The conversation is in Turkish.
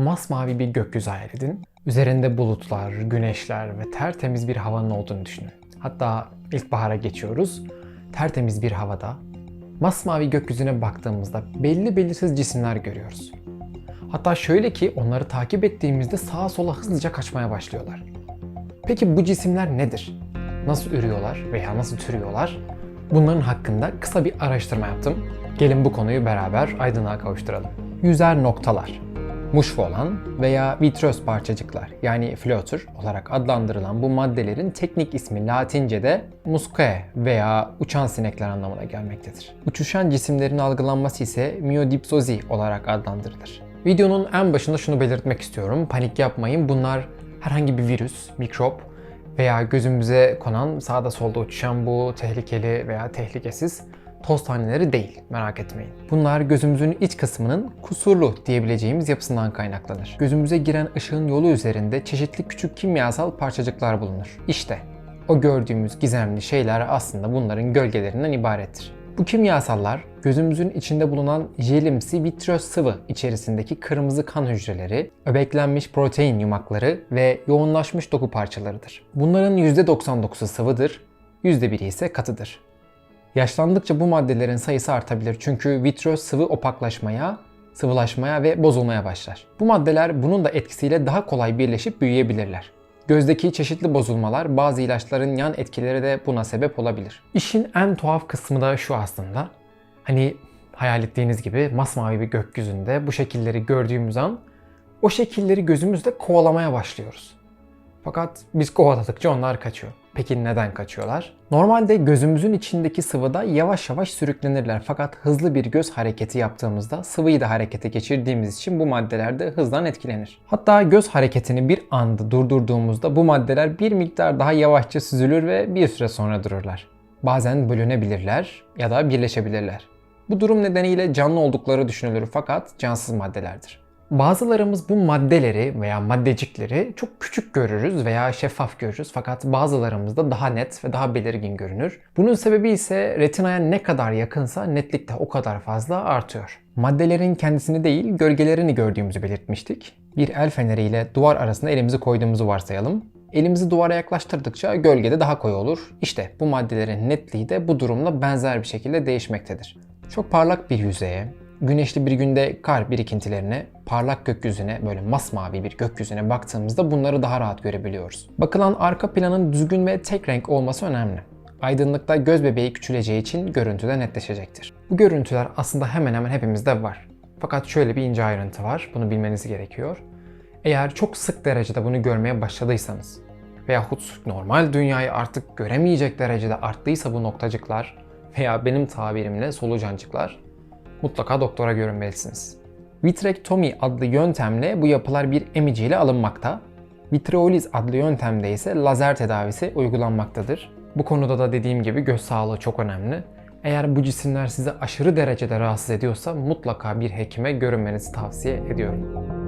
Masmavi bir gökyüzü hayal edin. Üzerinde bulutlar, güneşler ve tertemiz bir havanın olduğunu düşünün. Hatta ilkbahara geçiyoruz. Tertemiz bir havada masmavi gökyüzüne baktığımızda belli belirsiz cisimler görüyoruz. Hatta şöyle ki onları takip ettiğimizde sağa sola hızlıca kaçmaya başlıyorlar. Peki bu cisimler nedir? Nasıl ürüyorlar veya nasıl türüyorlar? Bunların hakkında kısa bir araştırma yaptım. Gelin bu konuyu beraber aydınlığa kavuşturalım. Yüzer noktalar, muşfu olan veya vitröz parçacıklar yani floater olarak adlandırılan bu maddelerin teknik ismi Latince'de muscae veya uçan sinekler anlamına gelmektedir. Uçuşan cisimlerin algılanması ise myodipsozi olarak adlandırılır. Videonun en başında şunu belirtmek istiyorum. Panik yapmayın. Bunlar herhangi bir virüs, mikrop veya gözümüze konan sağda solda uçuşan bu tehlikeli veya tehlikesiz toz taneleri değil. Merak etmeyin. Bunlar gözümüzün iç kısmının kusurlu diyebileceğimiz yapısından kaynaklanır. Gözümüze giren ışığın yolu üzerinde çeşitli küçük kimyasal parçacıklar bulunur. İşte o gördüğümüz gizemli şeyler aslında bunların gölgelerinden ibarettir. Bu kimyasallar gözümüzün içinde bulunan jelimsi vitröz sıvı içerisindeki kırmızı kan hücreleri, öbeklenmiş protein yumakları ve yoğunlaşmış doku parçalarıdır. Bunların %99'u sıvıdır, %1'i ise katıdır. Yaşlandıkça bu maddelerin sayısı artabilir çünkü vitröz sıvı opaklaşmaya, sıvılaşmaya ve bozulmaya başlar. Bu maddeler bunun da etkisiyle daha kolay birleşip büyüyebilirler. Gözdeki çeşitli bozulmalar, bazı ilaçların yan etkileri de buna sebep olabilir. İşin en tuhaf kısmı da şu aslında. Hani hayal ettiğiniz gibi masmavi bir gökyüzünde bu şekilleri gördüğümüz an o şekilleri gözümüzde kovalamaya başlıyoruz. Fakat biz kovaladıkça onlar kaçıyor. Peki neden kaçıyorlar? Normalde gözümüzün içindeki sıvıda yavaş yavaş sürüklenirler fakat hızlı bir göz hareketi yaptığımızda sıvıyı da harekete geçirdiğimiz için bu maddeler de hızdan etkilenir. Hatta göz hareketini bir anda durdurduğumuzda bu maddeler bir miktar daha yavaşça süzülür ve bir süre sonra dururlar. Bazen bölünebilirler ya da birleşebilirler. Bu durum nedeniyle canlı oldukları düşünülür fakat cansız maddelerdir. Bazılarımız bu maddeleri veya maddecikleri çok küçük görürüz veya şeffaf görürüz fakat bazılarımız da daha net ve daha belirgin görünür. Bunun sebebi ise retinaya ne kadar yakınsa netlik de o kadar fazla artıyor. Maddelerin kendisini değil gölgelerini gördüğümüzü belirtmiştik. Bir el feneriyle duvar arasında elimizi koyduğumuzu varsayalım. Elimizi duvara yaklaştırdıkça gölgede daha koyu olur. İşte bu maddelerin netliği de bu durumla benzer bir şekilde değişmektedir. Çok parlak bir yüzeye, güneşli bir günde kar birikintilerine, parlak gökyüzüne, böyle masmavi bir gökyüzüne baktığımızda bunları daha rahat görebiliyoruz. Bakılan arka planın düzgün ve tek renk olması önemli. Aydınlıkta göz bebeği küçüleceği için görüntü de netleşecektir. Bu görüntüler aslında hemen hemen hepimizde var. Fakat şöyle bir ince ayrıntı var, bunu bilmeniz gerekiyor. Eğer çok sık derecede bunu görmeye başladıysanız veyahut normal dünyayı artık göremeyecek derecede arttıysa bu noktacıklar veya benim tabirimle solucancıklar mutlaka doktora görünmelisiniz. Vitrektomi adlı yöntemle bu yapılar bir emiciyle alınmakta. Vitreoliz adlı yöntemde ise lazer tedavisi uygulanmaktadır. Bu konuda da dediğim gibi göz sağlığı çok önemli. Eğer bu cisimler sizi aşırı derecede rahatsız ediyorsa mutlaka bir hekime görünmenizi tavsiye ediyorum.